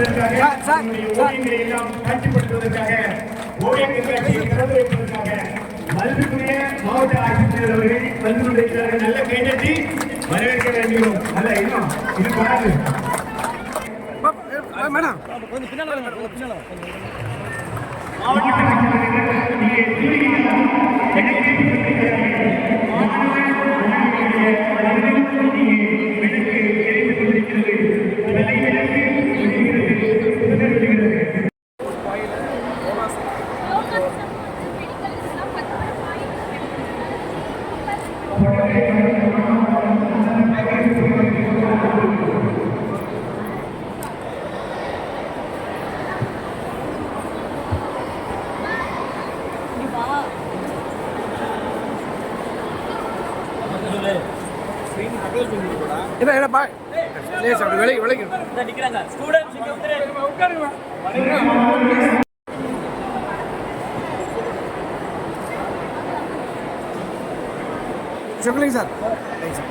நம்முடைய ஓவியங்களை எல்லாம் காட்சிப்படுத்துவதற்காக ஓவியம் கண்காட்சியை திறந்து வைப்பதற்காக மதிப்புக்குரிய மாவட்ட ஆட்சித்தலைவர் அவர்கள் வந்து கொண்டிருக்கிறார்கள் நல்ல கைதட்டி வரவேற்க வேண்டுகிறோம். அல்ல இன்னும் இது பாருங்க மேடம் இல்லை இல்லை பாய் லேஸ் அப்படி விலகி விலகி நிக்கிறாங்க ஸ்டூடெண்ட்ஸ் இங்க வந்துரு சொல்லுங்க சார் தேங்க்ஸ்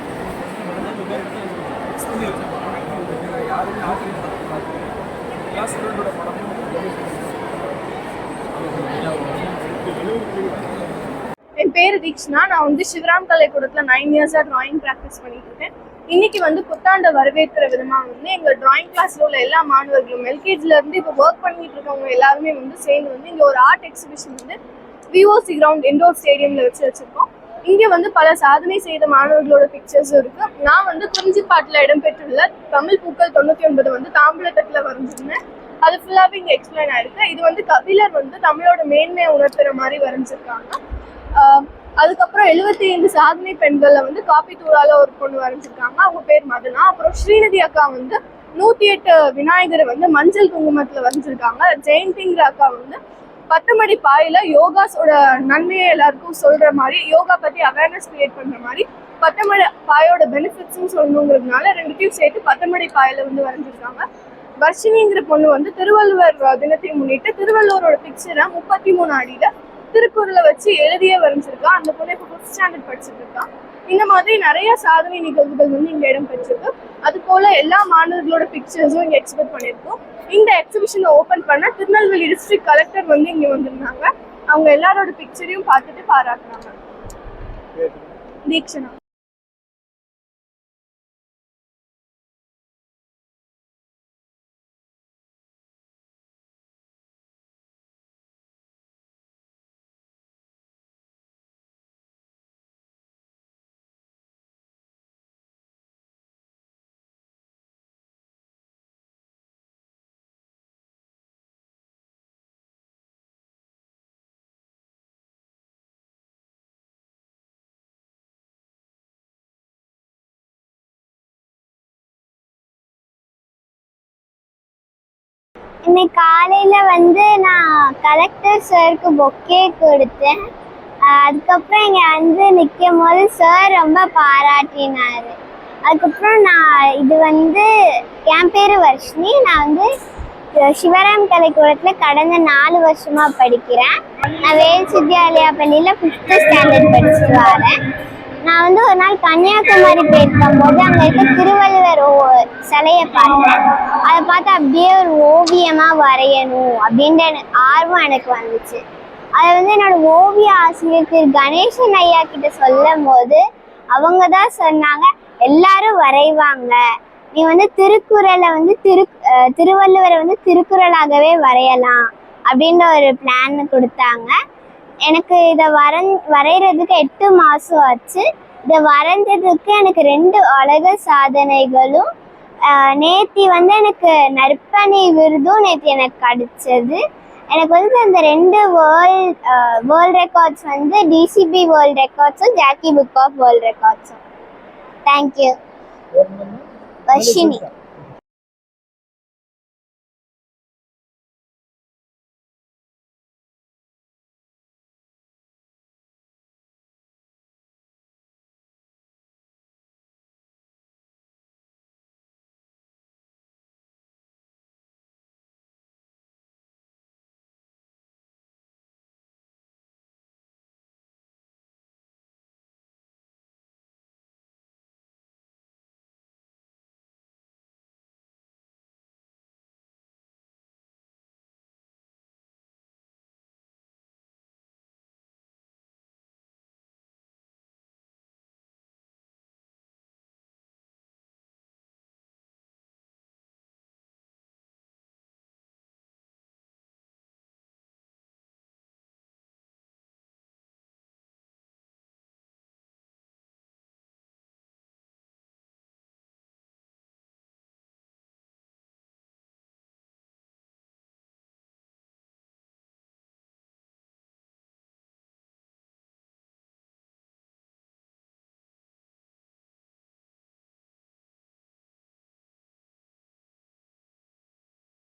பேர் தீக்ஷனா நான் வந்து சிவராம் கலைக்கூடத்தில் நைன் இயர்ஸாக டிராயிங் ப்ராக்டிஸ் பண்ணிட்டு இருக்கேன். இன்னைக்கு வந்து புத்தாண்டை வரவேற்கிற விதமாக வந்து எங்கள் டிராயிங் கிளாஸில் உள்ள எல்லா மாணவர்களும் எல்கேஜிலேருந்து இப்போ ஒர்க் பண்ணிட்டு இருக்கவங்க எல்லாருமே வந்து சேர்ந்து வந்து இங்கே ஒரு ஆர்ட் எக்ஸிபிஷன் வந்து விஓசி கிரவுண்ட் இண்டோர் ஸ்டேடியமில் வச்சு வச்சுருக்கோம். இங்கே வந்து பல சாதனை செய்த மாணவர்களோட பிக்சர்ஸும் இருக்கு. நான் வந்து குறிஞ்சிப்பாட்டில் இடம்பெற்றுள்ள தமிழ் பூக்கள் தொண்ணூற்றி ஒன்பது வந்து தாம்பூலத்தட்டில் வரைஞ்சிருந்தேன். அது ஃபுல்லாகவே இங்கே எக்ஸ்பிளைன் ஆயிருக்கு. இது வந்து கபிலர் வந்து தமிழோட மேன்மையை உணர்த்துற மாதிரி வரைஞ்சிருக்காங்க. அதுக்கப்புறம் எழுபத்தி ஐந்து சாதனை பெண்களை வந்து காப்பி தூளால ஒரு பொண்ணு வரைஞ்சிருக்காங்க. அவங்க பேர் மதுனா. அப்புறம் ஸ்ரீநிதி அக்கா வந்து நூத்தி எட்டு விநாயகரை வந்து மஞ்சள் குங்குமத்துல வரைஞ்சிருக்காங்க. ஜெயந்திங்கிற அக்கா வந்து பத்து மணி பாயில யோகாஸோட நன்மையை எல்லாருக்கும் சொல்ற மாதிரி யோகா பத்தி அவேர்னஸ் கிரியேட் பண்ற மாதிரி பத்தமடை பாயோட பெனிஃபிட்ஸ்னு சொல்லணுங்கிறதுனால ரெண்டுத்தையும் சேர்த்து பத்தமடை பாயில வந்து வரைஞ்சிருக்காங்க. வர்ஷினிங்கிற பொண்ணு வந்து திருவள்ளுவர் தினத்தை முன்னிட்டு திருவள்ளுவரோட பிக்சரை முப்பத்தி மூணு அடியில திருக்குறளை வச்சு எழுதியே வரைஞ்சிருக்கா. அந்த பொண்ணு இப்போ ஃபிஃப்த் ஸ்டாண்டர்ட் படிச்சுட்டு இருக்கா. இந்த மாதிரி நிறைய சாதனை நிகழ்வுகள் வந்து இங்க இடம் பெற்றிருக்கு. அது போல எல்லா மாணவர்களோட பிக்சர்ஸும் இங்க எக்ஸிபிட் பண்ணியிருக்கோம். இந்த எக்ஸிபிஷனை ஓபன் பண்ண திருநெல்வேலி டிஸ்ட்ரிக்ட் கலெக்டர் வந்து இங்க வந்திருந்தாங்க. அவங்க எல்லாரோட பிக்சரையும் பார்த்துட்டு பாராட்டுறாங்க. தீக்ஷனா. இன்னைக்கு காலையில வந்து நான் கலெக்டர் சாருக்கு பொக்கே கொடுத்தேன். அதுக்கப்புறம் இங்க வந்து நிற்கும் போது சார் ரொம்ப பாராட்டினாரு. அதுக்கப்புறம் நான் இது வந்து என் பேர் வர்ஷினி. நான் வந்து சிவராம் கலைக்கூடத்தில் கடந்த நாலு வருஷமாக படிக்கிறேன். நான் வேல் வித்யாலயா பள்ளியில் ஃபிஃப்த்து ஸ்டாண்டர்ட் படிச்சு வரேன். நான் வந்து ஒரு நாள் கன்னியாகுமரி போயிருக்கும் போது அங்கே இருக்க திருவள்ளுவர் ஓ- சிலையை பார்த்தேன். அதை பார்த்து அப்படியே ஒரு ஓவியமா வரையணும் அப்படின்ற எனக்கு ஆர்வம் எனக்கு வந்துச்சு. அதை வந்து என்னோட ஓவிய ஆசிரியர் திரு. கணேசன் ஐயா கிட்ட சொல்லும் போது அவங்க தான் சொன்னாங்க எல்லாரும் வரைவாங்க. நீ வந்து திருக்குறளை வந்து திரு திருவள்ளுவரை வந்து திருக்குறளாகவே வரையலாம் அப்படின்ற ஒரு பிளான் கொடுத்தாங்க. எனக்கு இதை வரைஞ் வரைகிறதுக்கு எட்டு மாதம் ஆச்சு. இதை வரைஞ்சதுக்கு எனக்கு ரெண்டு உலக சாதனைகளும் நேத்தி வந்து எனக்கு நற்பணி விருதும் நேற்று எனக்கு கிடைச்சது எனக்கு வந்து அந்த ரெண்டு வேர்ல்ட் வேர்ல்ட் ரெக்கார்ட்ஸ் வந்து டிசிபி வேர்ல்ட் ரெக்கார்ட்ஸும் ஜாக்கி புக் ஆஃப் வேர்ல்ட் ரெக்கார்ட்ஸும் தேங்க்யூ வர்ஷினி.